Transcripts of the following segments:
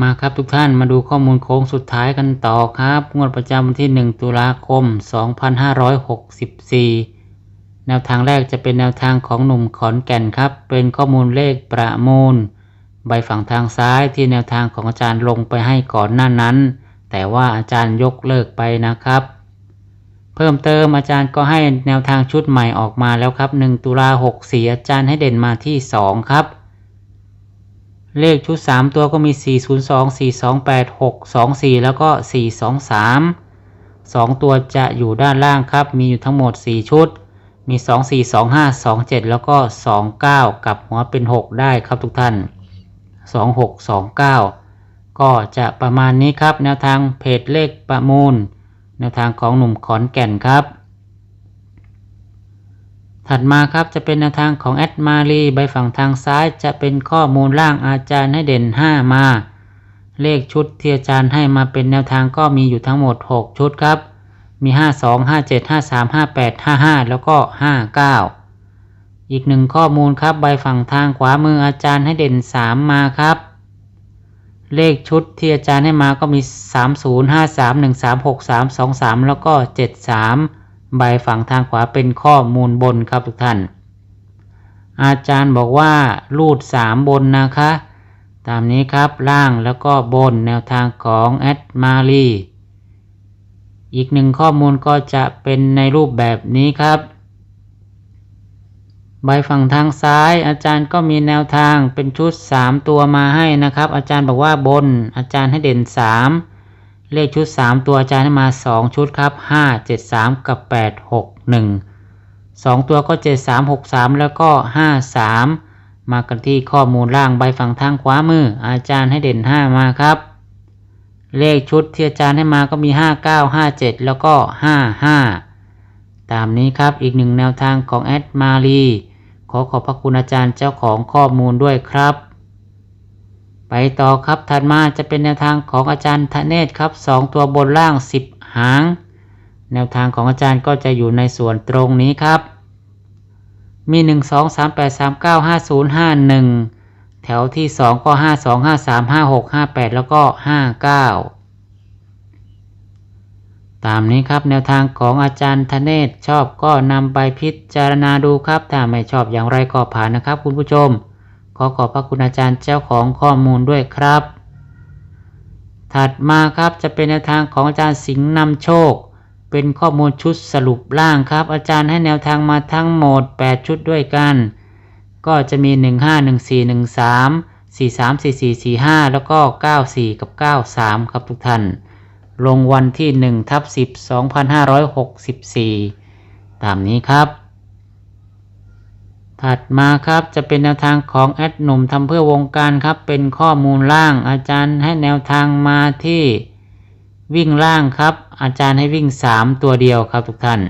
มาครับทุกท่านมาดูข้อมูลโค้งสุดท้ายกันต่อครับ งวดประจำวันที่ 1 ตุลาคม 2564 แนวทางแรกจะเป็นแนวทางของหนุ่มขอนแก่นครับ เป็นข้อมูลเลขประมูล ใบฝั่งทางซ้ายที่แนวทางของอาจารย์ลงไปให้ก่อนหน้านั้น แต่ว่าอาจารย์ยกเลิกไปนะครับ เพิ่มเติมอาจารย์ก็ให้แนวทางชุดใหม่ออกมาแล้วครับ 1 ตุลา64 อาจารย์ให้เด่นมาที่ 2 ครับ เลขชุด 3 ตัวก็มี 402 428 624 แล้วก็ 423 2 ตัวจะอยู่ด้านล่างครับ มีอยู่ทั้งหมด 4 ชุด มี 24 25 27 แล้วก็ 29 กับหัวเป็น 6 ได้ครับทุกท่าน 26 29 ก็จะประมาณนี้ครับ แนวทางเพจเลขประมูล แนวทางของหนุ่มขอนแก่นครับ ถัดมาครับจะเป็นแนวทางของแอดมารีใบฝั่งทางซ้ายจะเป็นข้อมูลล่างอาจารย์ให้เด่น 5 มา เลขชุดที่อาจารย์ให้มาเป็นแนวทางก็มีอยู่ทั้งหมด 6 ชุดครับ มี 52 57 53 58 55 แล้วก็ 59 อีกหนึ่งข้อมูลครับใบฝั่งทางขวามืออาจารย์ให้เด่น 3 มาครับ เลขชุดที่อาจารย์ให้มาก็มี 30 53 13 63 23 แล้วก็ 73 ใบฝั่งทางขวาเป็นข้อมูลบนครับทุกท่าน อาจารย์บอกว่ารูด 3 บนนะคะ ตามนี้ครับล่างแล้วก็บนแนวทางของแอดมารีอีกหนึ่งข้อมูลก็จะเป็นในรูปแบบนี้ครับ ใบฝั่งทางซ้ายอาจารย์ก็มีแนวทางเป็นชุด 3 ตัวมาให้นะครับ อาจารย์บอกว่าบนอาจารย์ให้เด่น 3 เลขชุด 3 ตัวอาจารย์ให้มา 2 ชุดครับ 5 7 3 กับ 8 6 1 2 ตัวก็ 7 3 6 3 แล้วก็ 5 3 มากันที่ข้อมูลล่างใบฝั่งทางขวามือ อาจารย์ให้เด่น 5 มาครับ เลขชุดที่อาจารย์ให้มาก็มี 5 9 5 7 แล้วก็ 5 5 ตามนี้ครับอีกหนึ่งแนวทางของแอดมารีขอขอบพระคุณอาจารย์เจ้าของข้อมูลด้วยครับ ไปต่อครับถัดมาจะเป็นแนวทางของอาจารย์ธเนศครับ 2 ตัวบนล่าง 10 หาง แนวทางของอาจารย์ก็จะอยู่ในส่วนตรงนี้ครับ มี 1 2 3 8 3 9 5 0 5 1 แถวที่ 2 ก็ 5 2 5 3 5 6 5 8 แล้วก็ 5 9 ตามนี้ครับแนวทางของอาจารย์ธเนศชอบก็นำไปพิจารณาดูครับ ถ้าไม่ชอบอย่างไรก็ผ่านนะครับคุณผู้ชม ขอขอบพระคุณอาจารย์เจ้าของข้อมูลด้วยครับ ถัดมาครับจะเป็นแนวทางของอาจารย์สิงห์นำโชค เป็นข้อมูลชุดสรุปล่างครับ อาจารย์ให้แนวทางมาทั้งหมด 8 ชุดด้วยกัน ก็จะมี 15 14 13 43 44 45 แล้วก็ 94 กับ 93 ครับทุกท่าน ลงวันที่1ทับ10 2564 ตามนี้ครับ ถัดมาครับจะเป็นแนวทางของแอดหนุ่มทำเพื่อวงการครับ เป็นข้อมูลล่างอาจารย์ให้แนวทางมาที่วิ่งล่างครับ อาจารย์ให้วิ่ง 3 ตัวเดียวครับทุกท่าน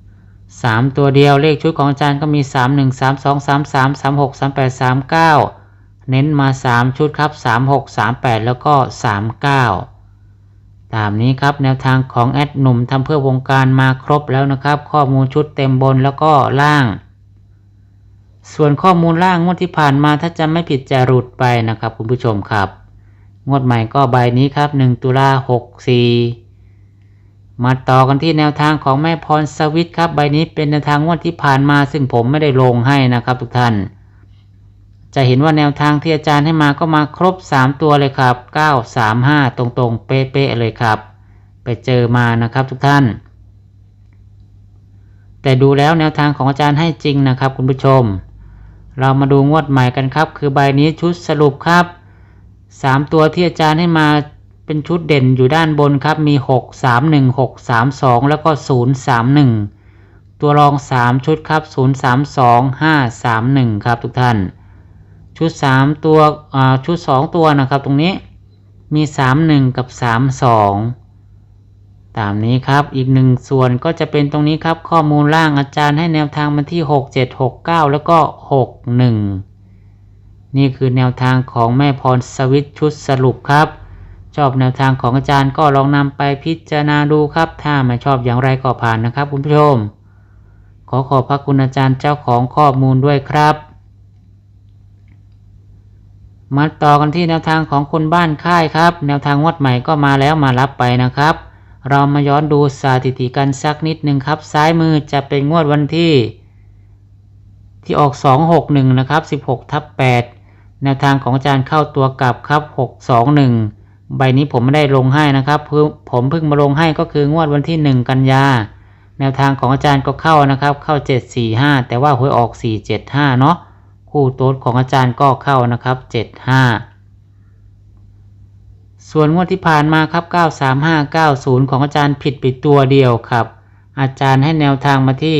3 ตัวเดียวเลขชุดของอาจารย์ก็มี 3 1 3 2 3 3 3 6 3 8 3 9 เน้นมา 3 ชุดครับ 3 6 3 8 แล้วก็ 3 9 ตามนี้ครับแนวทางของแอดหนุ่มทำเพื่อวงการมาครบแล้วนะครับ ข้อมูลชุดเต็มบนแล้วก็ล่าง ส่วนข้อมูลล่างงวดที่ผ่านมาถ้าจะไม่ผิดจะหลุดไปนะครับ คุณผู้ชมครับ งวดใหม่ก็ใบนี้ครับ 1 ตุลา64 มาต่อกันที่แนวทางของแม่พรสวิตครับ ใบนี้เป็นแนวทางงวดที่ผ่านมา ซึ่งผมไม่ได้ลงให้นะครับ ทุกท่าน จะเห็นว่าแนวทางที่อาจารย์ให้มาก็มาครบ 3 ตัวเลยครับ 9 3 5 ตรงๆ เป๊ะๆเลยครับ ไปเจอมานะครับทุกท่าน แต่ดูแล้วแนวทางของอาจารย์ให้จริงนะครับ คุณผู้ชม เรามาดูงวดใหม่กันครับ คือใบนี้ชุดสรุปครับ 3 ตัวที่อาจารย์ให้มาเป็นชุดเด่นอยู่ด้านบนครับ มี 6 3 1 6 3 2 แล้วก็ 0 3 1 ตัวรอง 3 ชุดครับ 0 3 2 5 3 1 ครับทุกท่าน ชุด 3 ตัวชุด 2 ตัวนะครับตรงนี้มี 3 1 กับ 3 2 ตามนี้ครับ อีกหนึ่งส่วนก็จะเป็นตรงนี้ครับ ข้อมูลล่างอาจารย์ให้แนวทางมาที่ 6 7 6 9 แล้วก็ 6 1 นี่คือแนวทางของแม่พรสวิตชุดสรุปครับ ชอบแนวทางของอาจารย์ก็ลองนำไปพิจารณาดูครับ ถ้าไม่ชอบอย่างไรก็ผ่านนะครับคุณผู้ชม ขอขอบพระคุณอาจารย์เจ้าของข้อมูลด้วยครับมาต่อกันที่แนวทางของคนบ้านค่ายครับ แนวทางงวดใหม่ก็มาแล้วมารับไปนะครับ เรามาย้อนดูสถิติกันสักนิดหนึ่งครับ ซ้ายมือจะเป็นงวดวันที่ ที่ออก 261 นะครับ 16ทับ8แนวทางของอาจารย์เข้าตัวกลับครับ 621 ใบนี้ผมไม่ได้ลงให้นะครับเพิ่งผมเพิ่งมาลงให้ก็คืองวดวันที่ 1 กันยา แนวทางของอาจารย์ก็เข้านะครับ เข้า 745 แต่ว่าหวยออก 475 เนาะคู่โต๊ดของอาจารย์ก็เข้านะครับ 75 ส่วนงวดที่ผ่านมาครับ 93590 ของอาจารย์ผิดไปตัวเดียวครับ อาจารย์ให้แนวทางมาที่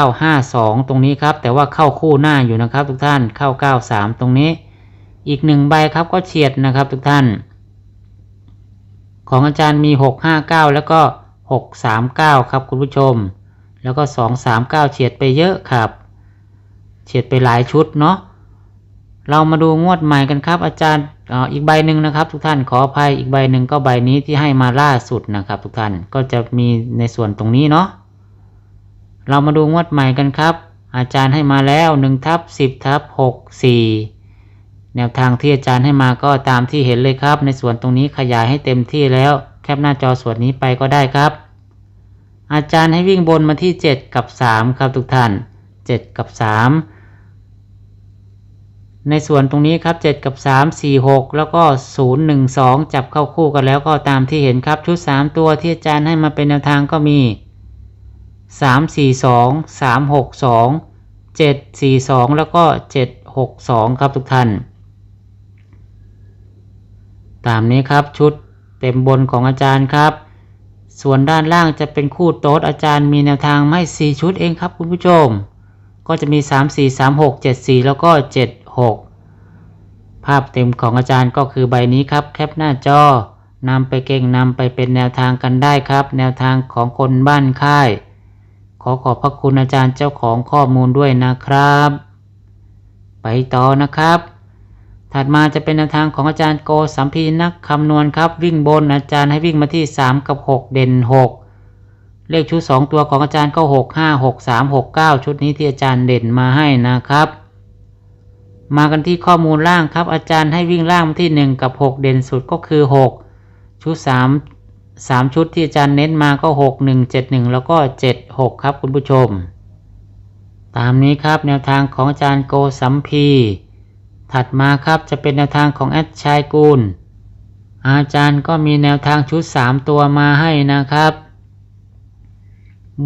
952 ตรงนี้ครับ แต่ว่าเข้าคู่หน้าอยู่นะครับ ทุกท่านเข้า 93 ตรงนี้ อีกหนึ่งใบครับก็เฉียดนะครับ ทุกท่าน ของอาจารย์มี 659 แล้วก็ 639 ครับคุณผู้ชม แล้วก็ 239 เฉียดไปเยอะครับ เฉียดไปหลายชุดเนาะ เรามาดูงวดใหม่กันครับ อาจารย์ออีกใบหนึ่งนะครับ ทุกท่านขออภัยอีกใบหนึ่งก็ใบนี้ที่ให้มาล่าสุดนะครับ ทุกท่านก็จะมีในส่วนตรงนี้เนาะเรามาดูงวดใหม่กันครับ อาจารย์ให้มาแล้ว1ทับ10ทับ6 4 แนวทางที่อาจารย์ให้มาก็ตามที่เห็นเลยครับ ในส่วนตรงนี้ขยายให้เต็มที่แล้ว แคปหน้าจอส่วนนี้ไปก็ได้ครับ อาจารย์ให้วิ่งบนมาที่ 7 กับ 3 ครับทุกท่าน 7 กับ 3 ในส่วนตรงนี้ครับ 7 กับ 3 4 6 แล้วก็ 0 1 2 จับเข้าคู่กันแล้วก็ตามที่เห็นครับชุด 3 ตัวที่อาจารย์ให้มาเป็นแนวทางก็มี 3 4 2 3 6 2 7 4 2 แล้วก็ 7 6 2 ครับทุกท่าน ตามนี้ครับชุดเต็มบนของอาจารย์ครับ ส่วนด้านล่างจะเป็นคู่โต๊ดอาจารย์มีแนวทางไม่4ชุดเองครับคุณผู้ชม ก็จะมี 3 4 3 6 7 4 แล้วก็ 7 6 ภาพเต็มของอาจารย์ก็คือใบนี้ครับ แคปหน้าจอนำไปเก่งนำไปเป็นแนวทางกันได้ครับ แนวทางของคนบ้านค่าย ขอขอบพระคุณอาจารย์เจ้าของข้อมูลด้วยนะครับ ไปต่อนะครับ ถัดมาจะเป็นแนวทางของอาจารย์โกสัมพีนักคำนวณครับ วิ่งบนอาจารย์ให้วิ่งมาที่ 3 กับ 6 เด่น 6เลขชุด 2 ตัวของอาจารย์ก็ 6 5 6 3 6 9 ชุดนี้ที่อาจารย์เด่นมาให้นะครับ มากันที่ข้อมูลล่างครับ อาจารย์ให้วิ่งล่างที่ 1 กับ 6 เด่นสุดก็คือ 6 ชุด 3 3 ชุดที่อาจารย์เน้นมาก็ 6 1 7 1 แล้วก็ 7 6 ครับคุณผู้ชม ตามนี้ครับแนวทางของอาจารย์โกสัมพี ถัดมาครับจะเป็นแนวทางของแอดชายกูล อาจารย์ก็มีแนวทางชุด 3 ตัวมาให้นะครับ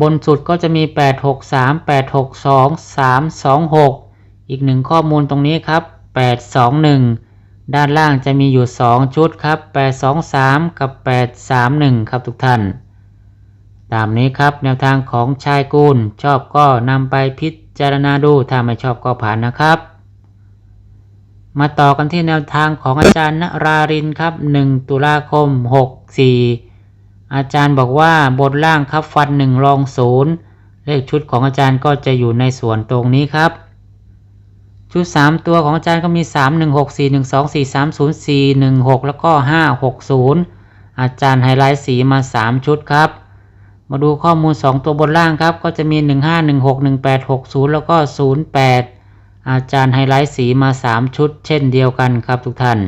บนสุดก็จะมี 8 6 3 8 6 2 3 2 6 อีกหนึ่งข้อมูลตรงนี้ครับ 8 2 1 ด้านล่างจะมีอยู่ 2 ชุดครับ 8 2 3 กับ 8 3 1 ครับทุกท่าน ตามนี้ครับแนวทางของชายกูลชอบก็นำไปพิจารณาดูถ้าไม่ชอบก็ผ่านนะครับ มาต่อกันที่แนวทางของอาจารย์ณรารินครับ 1 ตุลาคม 64 อาจารย์บอกว่าบนล่างครับฟัน1รอง0เลขชุดของอาจารย์ก็จะอยู่ในส่วนตรงนี้ครับ ชุด 3 ตัวของอาจารย์ก็มี 3 1 6 4 1 2 4 3 0 4 1 6 แล้วก็ 5 6 0 อาจารย์ไฮไลท์สีมา 3 ชุดครับ มาดูข้อมูล 2 ตัวบนล่างครับ ก็จะมี 1 5 1 6 1 8 6 0 แล้วก็ 08 อาจารย์ไฮไลท์สีมา 3 ชุด เช่นเดียวกันครับทุกท่าน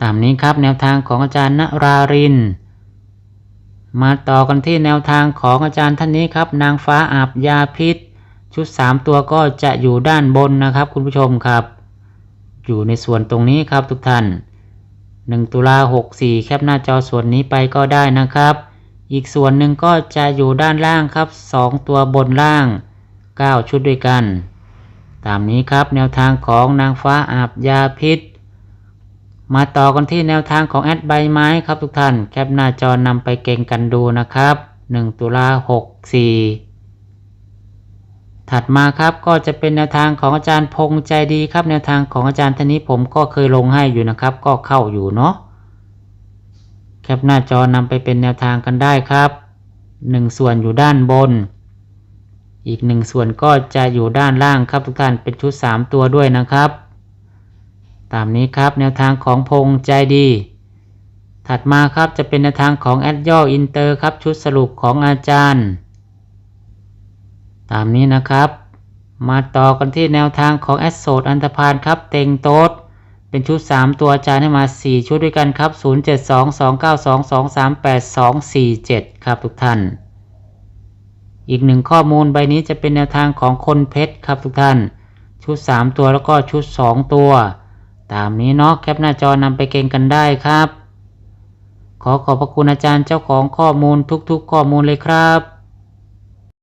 ตามนี้ครับแนวทางของอาจารย์ณราริน มาต่อกันที่แนวทางของอาจารย์ท่านนี้ครับ นางฟ้าอาบยาพิษ ชุด 3 ตัวก็จะอยู่ด้านบนนะครับ คุณผู้ชมครับ อยู่ในส่วนตรงนี้ครับทุกท่าน 1 ตุลา64 แคปหน้าจอส่วนนี้ไปก็ได้นะครับ อีกส่วนหนึ่งก็จะอยู่ด้านล่างครับ 2 ตัวบนล่าง 9 ชุดด้วยกัน ตามนี้ครับแนวทางของนางฟ้าอาบยาพิษ มาต่อกันที่แนวทางของแอดใบไม้ครับทุกท่าน แคปหน้าจอนำไปเก่งกันดูนะครับ 1 ตุลา64 ถัดมาครับก็จะเป็นแนวทางของอาจารย์พงษ์ใจดีครับ แนวทางของอาจารย์ท่านนี้ผมก็เคยลงให้อยู่นะครับ ก็เข้าอยู่เนาะแคปหน้าจอนำไปเป็นแนวทางกันได้ครับหนึ่งส่วนอยู่ด้านบน อีกหนึ่งส่วนก็จะอยู่ด้านล่างครับทุกท่านเป็นชุด 3 ตัวด้วยนะครับ ตามนี้ครับแนวทางของพงษ์ใจดี ถัดมาครับจะเป็นแนวทางของแอดย่ออินเตอร์ครับชุดสรุปของอาจารย์ ตามนี้นะครับ มาต่อกันที่แนวทางของแอดโซดอันธพาลครับ เต็งโต๊ดเป็นชุด 3 ตัวอาจารย์ให้มา 4 ชุดด้วยกันครับ 072292238247 ครับทุกท่าน อีกหนึ่งข้อมูลใบนี้จะเป็นแนวทางของคนเพชรครับทุกท่าน ชุด 3 ตัวแล้วก็ชุด 2 ตัว ตามนี้เนาะแคปหน้าจอนำไปเก่งกันได้ครับ ขอขอบพระคุณอาจารย์เจ้าของข้อมูลทุกๆ ข้อมูลเลยครับ